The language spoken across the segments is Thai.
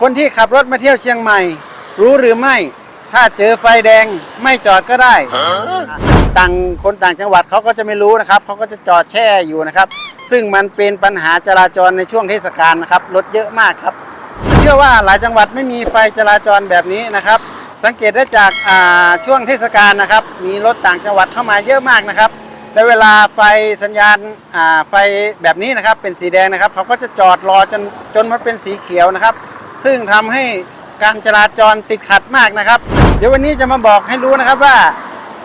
คนที่ขับรถมาเที่ยวเชียงใหม่ รู้หรือไม่ ถ้าเจอไฟแดงไม่จอดก็ได้ ต่างคนต่างจังหวัดเขาก็จะไม่รู้นะครับเขาก็จะจอดแช่อยู่นะครับ ซึ่งมันเป็นปัญหาจราจรในช่วงเทศกาลนะครับรถเยอะมากครับ เชื่อว่าหลายจังหวัดไม่มีไฟจราจรแบบนี้นะครับ สังเกตได้จากอ่าช่วงเทศกาลนะครับ มีรถต่างจังหวัดเข้ามาเยอะมากนะครับและเวลาไฟสัญญาณอ่าไฟแบบนี้นะครับ เป็นสีแดงนะครับเขาก็จะจอดรอจนจนมันเป็นสีเขียวนะครับ ซึ่งทำให้การจราจรติดขัดมากนะครับ เดี๋ยววันนี้จะมาบอกให้รู้นะครับว่า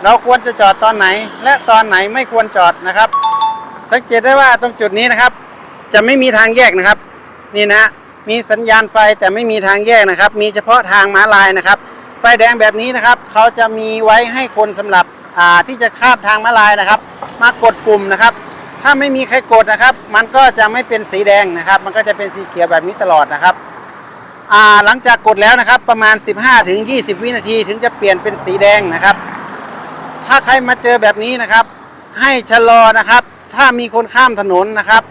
เราควรจะจอดตอนไหน และตอนไหนไม่ควรจอดนะครับ สังเกตได้ว่าตรงจุดนี้นะครับ จะไม่มีทางแยกนะครับ นี่นะมีสัญญาณไฟแต่ไม่มีทางแยกนะครับ มีเฉพาะทางม้าลายนะครับ ไฟแดงแบบนี้นะครับ เขาจะมีไว้ให้คนสำหรับที่จะข้ามทางม้าลายนะครับ มากดปุ่มนะครับ ถ้าไม่มีใครกดนะครับ มันก็จะไม่เป็นสีแดงนะครับ มันก็จะเป็นสีเขียวแบบนี้ตลอดนะครับ หลังจากกดแล้วนะครับประมาณ 15-20ถึงวินาทีถึงจะเปลี่ยนเป็นสีแดงนะครับ ถ้าใครมาเจอแบบนี้นะครับ ให้ชะลอนะครับ ถ้ามีคนข้ามถนนนะครับ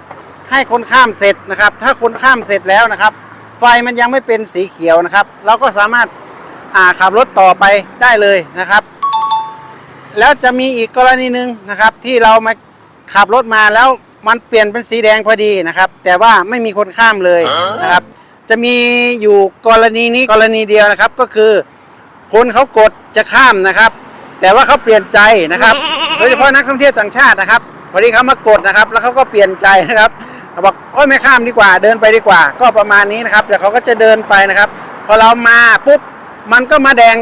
ให้คนข้ามเสร็จนะครับ ถ้าคนข้ามเสร็จแล้วนะครับ ไฟมันยังไม่เป็นสีเขียวนะครับ เราก็สามารถาขับรถต่อไปได้เลยนะครับ แล้วจะมีอีกกรณีหนึ่งนะครับ ที่เรามาขับรถมาแล้วมันเปลี่ยนเป็นสีแดงพอดีนะครับ แต่ว่าไม่มีคนข้ามเลยนะครับ จะมีอยู่กรณีนี้กรณีเดียวนะครับก็คือ คนเขากดจะข้ามนะครับ แต่ว่าเขาเปลี่ยนใจนะครับโดยเฉพาะนักท่องเที่ยวต่างชาตินะครับพอดีเขามากดนะครับ แล้วเขาก็เปลี่ยนใจนะครับบอกโอ้ยไม่ข้ามดีกว่า เดินไปดีกว่า ก็ประมาณนี้นะครับเดี๋ยวเขาก็จะเดินไปนะครับ พอเรามาปุ๊บมันก็มาแดง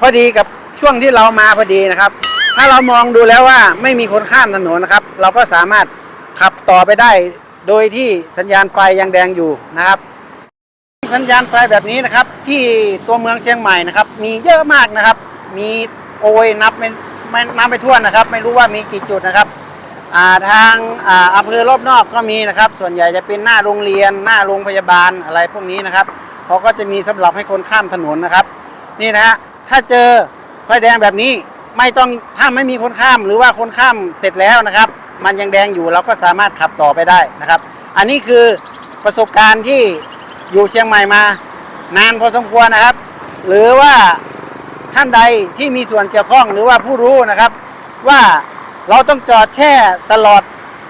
พอดีกับช่วงที่เรามาพอดีนะครับ ถ้าเรามองดูแล้วว่าไม่มีคนข้ามถนนนะครับ เราก็สามารถขับต่อไปได้ โดยที่สัญญาณไฟยังแดงอยู่นะครับ สัญญาณไฟแบบนี้นะครับ ที่ตัวเมืองเชียงใหม่นะครับ มีเยอะมากนะครับ มีโอยนับไม่ไม่นับไม่ถ้วนนะครับ ไม่รู้ว่ามีกี่จุดนะครับาทางอ่าอำเภอรอบนอกก็มีนะครับ ส่วนใหญ่จะเป็นหน้าโรงเรียนหน้าโรงพยาบาลอะไรพวกนี้นะครับเขาก็จะมีสำหรับให้คนข้ามถนนนะครับ นี่นะฮะถ้าเจอไฟแดงแบบนี้ไม่ต้องถ้าไม่มีคนข้ามหรือว่าคนข้ามเสร็จแล้วนะครับ มันยังแดงอยู่เราก็สามารถขับต่อไปได้นะครับ อันนี้คือประสบการณ์ที่ อยู่เชียงใหม่มา นานพอสมควรนะครับ หรือว่าท่านใดที่มีส่วนเกี่ยวข้องหรือว่าผู้รู้นะครับ ว่าเราต้องจอดแช่ตลอด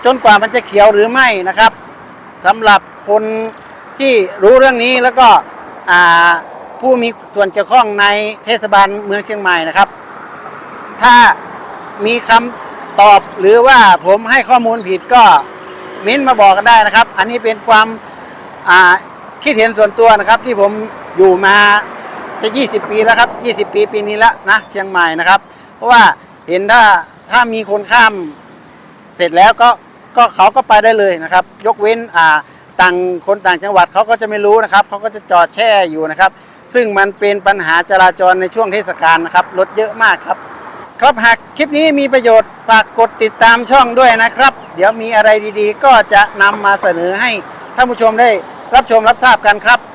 จนกว่ามันจะเขียวหรือไม่นะครับสำหรับคนที่รู้เรื่องนี้แล้วก็ผู้มีส่วนเกี่ยวข้องในเทศบาลเมืองเชียงใหม่นะครับ ถ้ามีคำตอบหรือว่าผมให้ข้อมูลผิดก็มิ้นมาบอกกันได้นะครับ อันนี้เป็นความ คิดเห็นส่วนตัวนะครับที่ผมอยู่มาจะ 20 ปีแล้วครับ 20 ปีปีนี้แล้วนะเชียงใหม่นะครับ เพราะว่าเห็นถ้าถ้ามีคนข้ามเสร็จแล้วก็ก็เขาก็ไปได้เลยนะครับ ยกเว้นอ่าต่างคนต่างจังหวัดเขาก็จะไม่รู้นะครับเขาก็จะจอดแช่อยู่นะครับ ซึ่งมันเป็นปัญหาจราจรในช่วงเทศกาลนะครับรถเยอะมากครับ ครับหากคลิปนี้มีประโยชน์ฝากกดติดตามช่องด้วยนะครับ เดี๋ยวมีอะไรดีๆ ก็จะนำมาเสนอให้ท่านผู้ชมได้ รับชมรับทราบกันครับ